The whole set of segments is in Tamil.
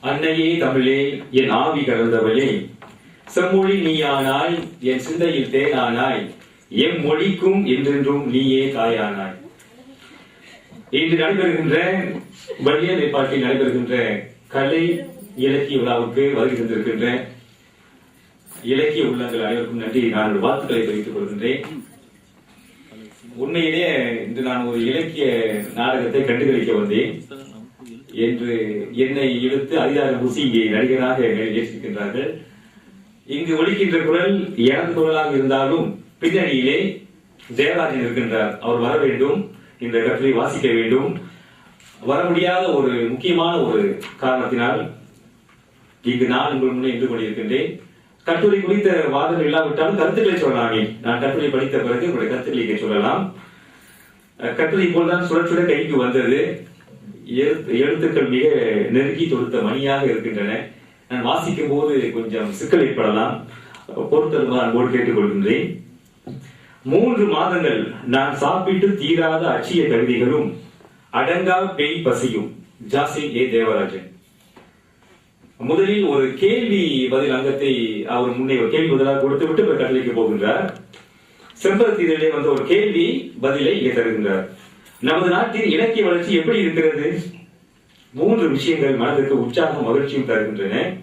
அன்னையே தமிழே என் ஆவி கலந்தவளே. செம்மொழி நீயானாய் என் சிந்தையில் தேனானாய். எம் மொழிக்கும் என்றென்றும் நீயே தாயானாய். இன்று நடைபெறுகின்ற வலிய மேற்பாட்டில் நடைபெறுகின்ற கலை இலக்கிய விழாவுக்கு வருகை தந்திருக்கின்ற இலக்கிய உள்ளங்கள் அனைவருக்கும் நன்றி. நான் ஒரு வாழ்த்துக்களை தெரிவித்துக் கொள்கின்றேன். உண்மையிலேயே இன்று நான் ஒரு இலக்கிய நாடகத்தை கண்டுகளிக்க வந்தேன். என்று என்னை இழுத்து அதிகார பூசி இங்கே நடிகராக ஏற்றிருக்கின்றார்கள் இங்கு ஒழிக்கின்ற குரல் எனது குரலாக இருந்தாலும் பின்னணியிலே ஜெயராஜன் இருக்கின்றார். அவர் வர வேண்டும் இந்த கட்டுரை வாசிக்க வேண்டும். வர முடியாத ஒரு முக்கியமான ஒரு காரணத்தினால் இங்கு நான் உங்கள் முன்னே நின்று கொண்டிருக்கின்றேன். கட்டுரை குறித்த வாதம் இல்லாவிட்டாலும் கருத்துக்களை சொல்லலாமே. நான் கட்டுரை படித்த பிறகு உங்களுடைய கருத்துக்களை சொல்லலாம். கட்டுரை போல்தான் சுழற்சுட கைக்கு வந்தது. எழுத்து- எழுத்துக்கள் மிக நெருக்கி தொடுத்த மணியாக இருக்கின்றன. நான் வாசிக்கும் போது கொஞ்சம் சிக்கல் ஏற்படலாம். பொறுத்தருமாறு அன்போடு கேட்டுக்கொள்கின்றேன். மூன்று மாதங்கள் நான் சாப்பிட்டு தீராத அச்சிய கவிதைகளும் அடங்கா பேய் பசியும். ஜாசின் ஏ தேவராஜன். முதலில் ஒரு கேள்வி பதில் அங்கத்தை அவர் முன்னே ஒரு கேள்வி பதிலாக கொடுத்துவிட்டு பிறகு கட்டளைக்கு போகின்றார். செம்பரத்தீரிலே வந்த ஒரு கேள்வி பதிலை இங்கே தருகின்றார். நமது நாட்டின் இலக்கிய வளர்ச்சி எப்படி இருக்கிறது? மூன்று விஷயங்கள் மனதிற்கு உற்சாகம் மகிழ்ச்சியும் தருகின்றன.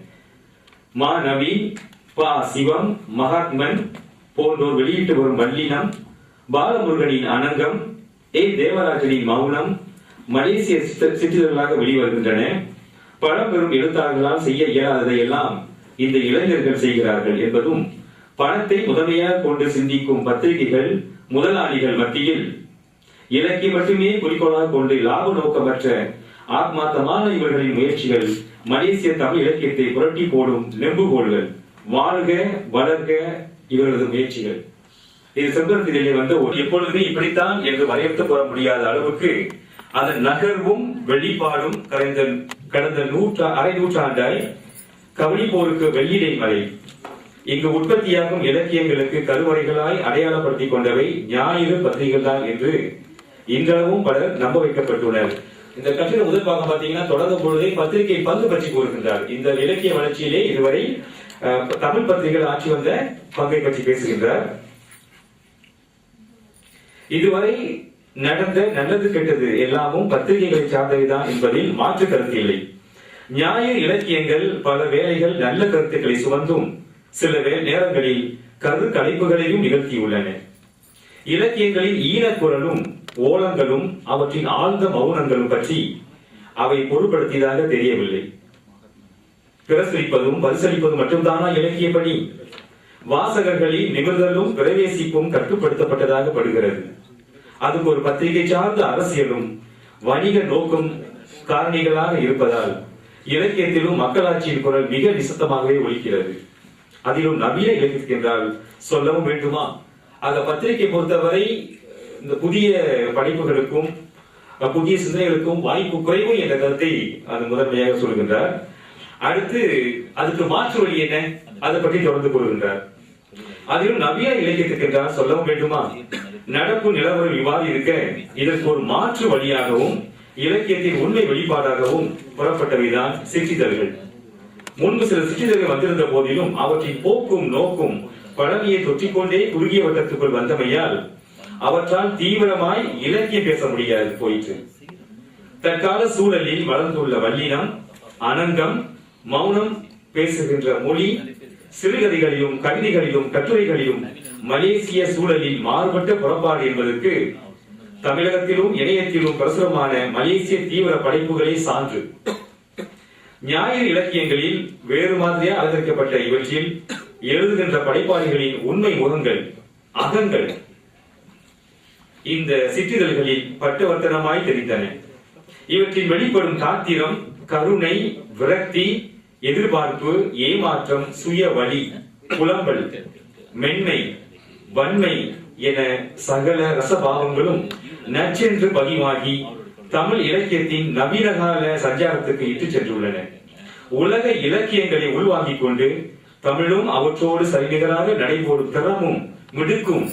மா நவி பா சிவம் மகாத்மன் போன்றோர் வெளியிட்டு வரும் வல்லினம் பாலமுருகனின் அனங்கம் ஏ தேவராஜனின் மௌனம் மலேசிய சித்த- சிற்றிதழ்களாக வெளிவருகின்றன. பழம்பெரும் எழுத்தாளர்களால் செய்ய இயலாததை எல்லாம் இந்த இளைஞர்கள் செய்கிறார்கள் என்பதும் பணத்தை முதன்மையாக கொண்டு சிந்திக்கும் பத்திரிகைகள் முதலாளிகள் மத்தியில் இலக்கை மட்டுமே குறிக்கோளாக கொண்டு லாப நோக்கமற்ற ஆத்மார்த்தமான இவர்களின் முயற்சிகள் மலேசிய தமிழ் இலக்கியத்தை புரட்டி போடும் நெம்புகோள்கள். வாழ்க வளர்க இவர்களது முயற்சிகள். இது செம்பருத்திலே வந்த எப்பொழுதுமே இப்படித்தான் என்று வரையறுத்து போற முடியாத அளவுக்கு அதன் நகர்வும் வெளிப்பாடும் கடந்த கடந்த நூற்றா அரை நூற்றாண்டாய் கவனிப்போருக்கு வெள்ளிடை மலை. இங்கு உற்பத்தியாகும் இலக்கியங்களுக்கு கருவறைகளாய் அடையாளப்படுத்திக் கொண்டவை ஞாயிறு பத்திரிகைகள் தான் என்று இன்றளவும் பலர் நம்ப வைக்கப்பட்டுள்ளனர். இந்த கட்டிட முதல் பாகம் பார்த்தீங்கன்னா தொடங்கும் பொழுதே பத்திரிகை பங்கு பற்றி கூறுகின்றார். இந்த இலக்கிய வளர்ச்சியிலே இதுவரை அஹ், தமிழ் பத்திரிகைகள் ஆட்சி வந்த பங்கை பற்றி பேசுகின்றார். இதுவரை நடந்த நல்லது கெட்டது எல்லாமும் பத்திரிகைகளை சார்ந்தவைதான் என்பதில் மாற்று கருத்து இல்லை. நியாய இலக்கியங்கள் பல வேலைகள் நல்ல கருத்துக்களை சுமந்தும் சில நேரங்களில் கரு கலைப்புகளையும் நிகழ்த்தியுள்ளன. இலக்கியங்களின் ஈனக்குரலும் ஓலங்களும் அவற்றின் ஆழ்ந்த மௌனங்களும் பற்றி அவை பொருட்படுத்தியதாக தெரியவில்லை. பிரசரிப்பதும் பரிசளிப்பதும் மட்டும்தானா இலக்கிய பணி? வாசகர்களின் நிமிர்தலும் பிரவேசிப்பும் கட்டுப்படுத்தப்பட்டதாக படுகிறது. அதுக்கு ஒரு பத்திரிகை சார்ந்த அரசியலும் வணிக நோக்கும் காரணிகளாக இருப்பதால் இலக்கியத்திலும் மக்களாட்சியின் குரல் மிக நிசத்தமாகவே ஒழிக்கிறது அதிலும் நவீன இலக்கியத்துக்கு என்றால் சொல்லவும் வேண்டுமா? ஆக பத்திரிகை பொறுத்தவரை இந்த புதிய படைப்புகளுக்கும் புதிய சிந்தனைகளுக்கும் வாய்ப்பு குறைவு என்ற கருத்தை அது முதன்மையாக சொல்கின்றார். அடுத்து அதுக்கு மாற்று வழி என்ன? அதை பற்றி தொடர்ந்து கூறுகின்றார். அதிலும் நவீன இலக்கியத்துக்கு என்றால் சொல்லவும் வேண்டுமா? நடப்பு நிலவரம் இவ்வாறு இருக்க இதற்கு ஒரு மாற்று வழியாகவும் இலக்கியத்தின் உண்மை வெளிப்பாடாகவும் புறப்பட்டவைதான் சிற்றிதழ்கள். முன்பு சில சிற்றிதழ்கள் வந்திருந்த போதிலும் அவற்றின் போக்கும் நோக்கும் பழமையை தொற்றிக்கொண்டே குறுகிய வட்டத்துக்குள் வந்தமையால் அவற்றால் தீவிரமாய் இலக்கியம் பேச முடியாது போயிற்று. தற்கால சூழலில் வளர்ந்துள்ள வல்லினம் அனங்கம் மௌனம் பேசுகின்ற மொழி சிறுகதைகளிலும் கவிதைகளிலும் கட்டுரைகளிலும் மலேசிய சூழலில் மாறுபட்ட புறப்பாடு என்பதற்கு தமிழகத்திலும் இணையத்திலும் பிரசுரமான மலேசிய தீவிர படைப்புகளே சான்று. ஞாயிறு இலக்கியங்களில் வேறு மாதிரியாக அலங்கரிக்கப்பட்ட இவற்றில் எழுதுகின்ற படைப்பாளிகளின் உண்மை முகங்கள் அகங்கள் இந்த சிற்றிதழ்களில் பட்டவர்த்தனமாய் தெரிந்தன. இவற்றில் வெளிப்படும் காத்திரம் கருணை விரக்தி எதிர்பார்ப்பு ஏமாற்றம் சுய வழி புலம்பல் மென்மை வன்மை என சகல ரசபாவங்களும் நச்சென்று பதிவாகி தமிழ் இலக்கியத்தின் நவீனகால சஞ்சாரத்துக்கு இட்டு சென்றுள்ளன. உலக இலக்கியங்களை உள்வாங்கிக் கொண்டு தமிழும் அவற்றோடு சரிநிகராக நடைபோடும் திறமும் மிடுக்கும்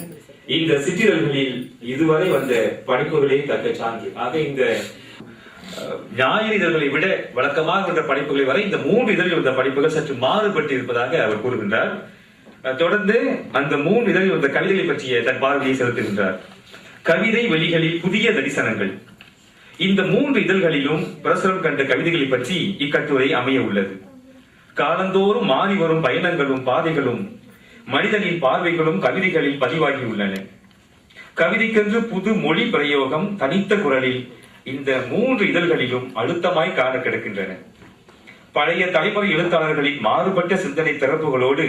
இந்த சிற்றிதழ்களில் இதுவரை வந்த படைப்புகளே தக்க சான்று. ஆக இந்த ஞாயிறு இதழ்களை விட வழக்கமாக வந்த படைப்புகளை வரை இந்த மூன்று இதழில் வந்த படைப்புகள் சற்று மாறுபட்டு இருப்பதாக அவர் கூறுகின்றார். தொடர்ந்து அந்த மூன்று இதழில் வந்த கவிதைகளை பற்றிய தன் பார்வையை செலுத்துகின்றார். கவிதை வெளிகளில் புதிய தரிசனங்கள். இந்த மூன்று இதழ்களிலும் பிரசுரம் கண்ட கவிதைகளை பற்றி இக்கட்டுரை அமைய உள்ளது. காலந்தோறும் மாறி வரும் பயணங்களும் பாதைகளும் மனிதனின் பார்வைகளும் கவிதைகளில் பதிவாகியுள்ளன கவிதைக்கென்று புது மொழி பிரயோகம் தனித்த குரலில் இந்த மூன்று இதழ்களிலும் அழுத்தமாய் காண கிடக்கின்றன. பழைய தலைமுறை எழுத்தாளர்களின் மாறுபட்ட சிந்தனை திறப்புகளோடு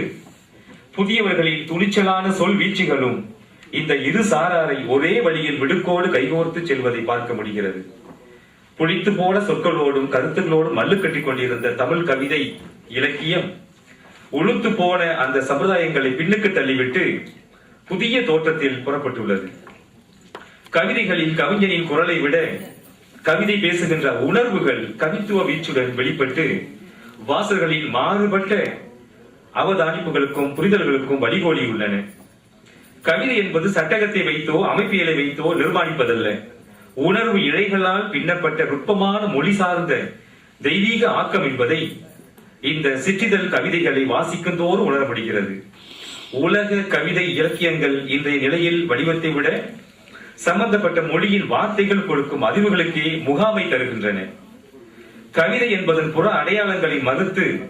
புதியவர்களின் துணிச்சலான சொல் வீச்சுகளும் இந்த இரு சாராரை ஒரே வழியில் விடுக்கோடு கைகோர்த்து செல்வதை பார்க்க முடிகிறது. புளித்து போன சொற்களோடும் கருத்துகளோடும் மல்லு கட்டிக் கொண்டிருந்த தமிழ் கவிதை இலக்கியம் உளுத்து போன அந்த சமுதாயங்களை பின்னுக்கு தள்ளிவிட்டு புதிய தோற்றத்தில் புறப்பட்டுள்ளது. கவிதைகளில் கவிஞனின் குரலை விட கவிதை பேசுகின்ற உணர்வுகள் கவித்துவ வீச்சுடன் வெளிப்பட்டு வாசகர்களின் மாறுபட்ட அவதானிப்புகளுக்கும் புரிதல்களுக்கும் வழிகோலியுள்ளன கவிதை என்பது சட்டகத்தை வைத்தோ அமைப்பியலை வைத்தோ நிர்மாணிப்பதல்ல. உணர்வு இழைகளால் பின்னப்பட்ட நுட்பமான மொழி சார்ந்த தெய்வீக ஆக்கம் என்பதை இந்த சிற்றிதழ் கவிதைகளை வாசிக்கும் தோறும் உணரப்படுகிறது உலக கவிதை இலக்கியங்கள் இன்றைய நிலையில் வடிவத்தை விட சம்பந்தப்பட்ட மொழியின் வார்த்தைகள் கொடுக்கும் அதிர்வுகளுக்கே முகாமை தருகின்றன. கவிதை என்பதன் புற அடையாளங்களை மறுத்து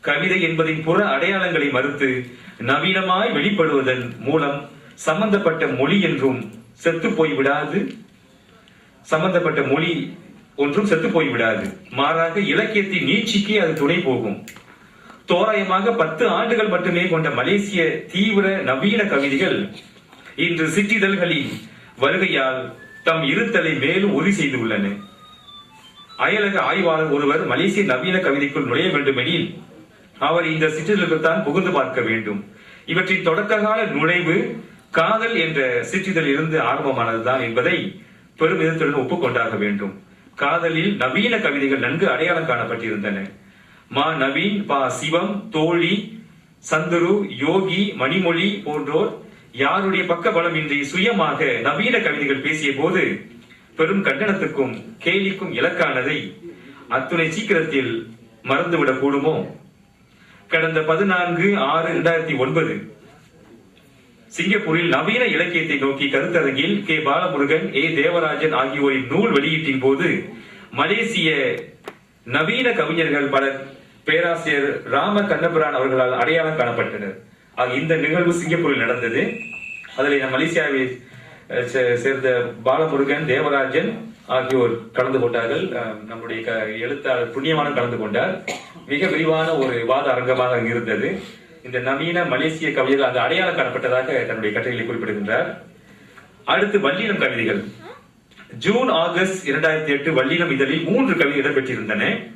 கவிதை என்பதின் புற அடையாளங்களை மறுத்து நவீனமாய் வெளிப்படுவதன் மூலம் சம்பந்தப்பட்ட மொழி என்றும் செத்து போய்விடாது சம்பந்தப்பட்ட மொழி ஒன்றும் செத்து போய்விடாது மாறாக இலக்கியத்தின் நீட்சிக்கு அது துணை போகும். தோராயமாக பத்து ஆண்டுகள் மட்டுமே கொண்ட மலேசிய தீவிர நவீன கவிதைகள் இன்று சிற்றிதழ்களின் வருகையால் தம் இருத்தலை மேலும் உறுதி செய்துள்ளன. அயலக ஆய்வாளர் ஒருவர் மலேசிய நவீன கவிதைக்குள் நுழைய வேண்டுமெனில் அவர் இந்த சிற்றிதழ்கள்தான் புகுந்து பார்க்க வேண்டும். இவற்றின் தொடக்ககால நுழைவு காதல் என்ற சிற்றிதழில் இருந்து ஆரம்பமானதுதான் என்பதை பெருமிதத்துடன் ஒப்புக்கொண்டாக வேண்டும். காதலில் நவீன கவிதைகள் நன்கு அடையாளம் காணப்பட்டிருந்தன. மா நவீன் பா சிவம் தோழி சந்துரு யோகி மணிமொழி போன்றோர் யாருடைய பக்க பலமின்றி சுயமாக நவீன கவிதைகள் பேசிய போது பெரும் கண்டனத்துக்கும் கேலிக்கும் இலக்கானதை அத்துணை சீக்கிரத்தில் மறந்துவிடக் கூடுமோ? கடந்த பதினான்கு ஆறு இரண்டாயிரத்தி ஒன்பது சிங்கப்பூரில் நவீன இலக்கியத்தை நோக்கி கருத்தரங்கில் கே. பாலமுருகன் ஏ. தேவராஜன் ஆகியோரின் நூல் வெளியீட்டின் போது மலேசிய நவீன கவிஞர்கள் பலர் பேராசிரியர் ராம கண்ணபுரான் அவர்களால் அடையாளம் காணப்பட்டனர். ஆக இந்த நிகழ்வு சிங்கப்பூரில் நடந்தது. அதில் நம் மலேசியாவை சே- சேர்ந்த பாலமுருகன் தேவராஜன் ஆகியோர் கலந்து கொண்டார்கள். அஹ், நம்முடைய க- எழுத்தாளர் புண்ணியமான கலந்து கொண்டார். மிக விரிவான ஒரு வாத அரங்கமாக அங்கு இருந்தது. இந்த நவீன மலேசிய கவிதைகள் அந்த அடையாளம் காணப்பட்டதாக தன்னுடைய கட்டுரையில் குறிப்பிடுகின்றார். அடுத்து வல்லினம் கவிதைகள். ஜூன் ஆகஸ்ட் இரண்டாயிரத்தி எட்டு வல்லினம் இதழில் மூன்று கவிதை இடம்பெற்றிருந்தன.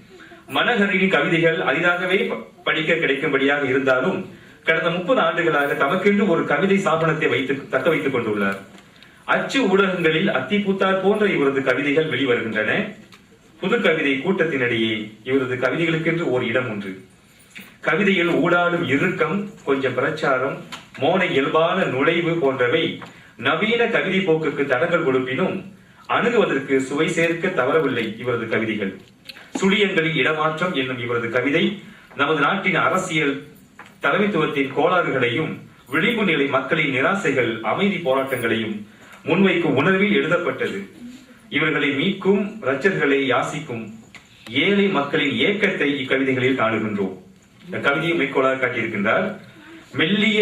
மனஹரியின் கவிதைகள் அரிதாகவே ப- படிக்க கிடைக்கும்படியாக இருந்தாலும் கடந்த முப்பது ஆண்டுகளாக தமக்கென்று ஒரு கவிதை சாபனத்தை வைத்து தக்க வைத்துக் கொண்டுள்ளார். அச்சு ஊடகங்களில் அத்திப்பூத்தார் போன்ற இவரது கவிதைகள் வெளிவருகின்றன. புது கவிதை கூட்டத்தினிடையே இவரது கவிதைகளுக்கென்று ஓர் இடம் உண்டு. கவிதையில் ஊடாடும் இறுக்கம் கொஞ்சம் பிரச்சாரம் மோன இயல்பான நுழைவு போன்றவை நவீன கவிதை போக்குக்கு தடங்கள் கொடுப்பினும் அணுகுவதற்கு சுவை சேர்க்க தவறவில்லை இவரது கவிதைகள். சுழியங்களின் இடமாற்றம் என்னும் இவரது கவிதை நமது நாட்டின் அரசியல் தலைமைத்துவத்தின் கோளாறுகளையும் விளிம்பு நிலை மக்களின் நிராசைகள் அமைதி போராட்டங்களையும் முன்வைக்கும் உணர்வில் எழுதப்பட்டது. இவர்களை மீட்கும் ரச்சர்களை யாசிக்கும் ஏழை மக்களின் ஏக்கத்தை இக்கவிதைகளில் காணுகின்றோம். இந்த கவிதையை மேற்கோளாக காட்டியிருக்கின்றார். மெல்லிய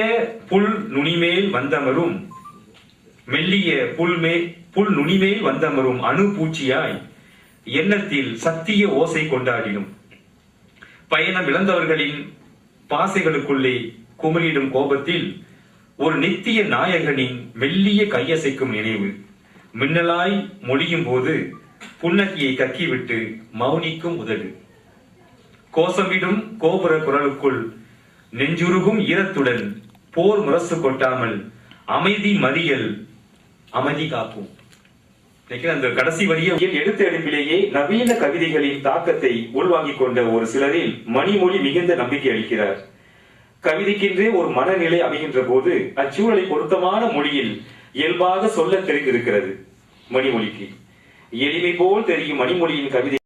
புல் நுனிமேல் வந்தமரும் மெல்லிய புல்மே புல் நுனிமேல் வந்தமரும் அணு பூச்சியாய் எண்ணத்தில் சத்திய ஓசை கொண்டாடினும் பயணம் இழந்தவர்களின் பாசைகளுக்குள்ளே குமரியிடும் கோபத்தில் ஒரு நித்திய நாயகனின் மெல்லிய கையசைக்கும் நினைவு. மின்னலாய் மொழியும் போது புன்னகையை கக்கிவிட்டு மௌனிக்கும் உதடு. கோசமிடும் கோபுர குரலுக்குள் நெஞ்சுருகும் ஈரத்துடன் போர் முரசு கொட்டாமல் அமைதி மறியல் அமைதி காப்போம் அந்த கடைசி வரியை எடுத்த எடுப்பிலேயே நவீன கவிதைகளின் தாக்கத்தை உள்வாங்கிக் கொண்ட ஒரு சிலரில் மணிமொழி மிகுந்த நம்பிக்கை அளிக்கிறார். கவிதைக்கென்றே ஒரு மனநிலை அமைகின்ற போது அச்சூழலை பொருத்தமான மொழியில் இயல்பாக சொல்ல தெரிந்திருக்கிறது மணிமொழிக்கு. எளிமை போல் தெரியும் மணிமொழியின் கவிதை.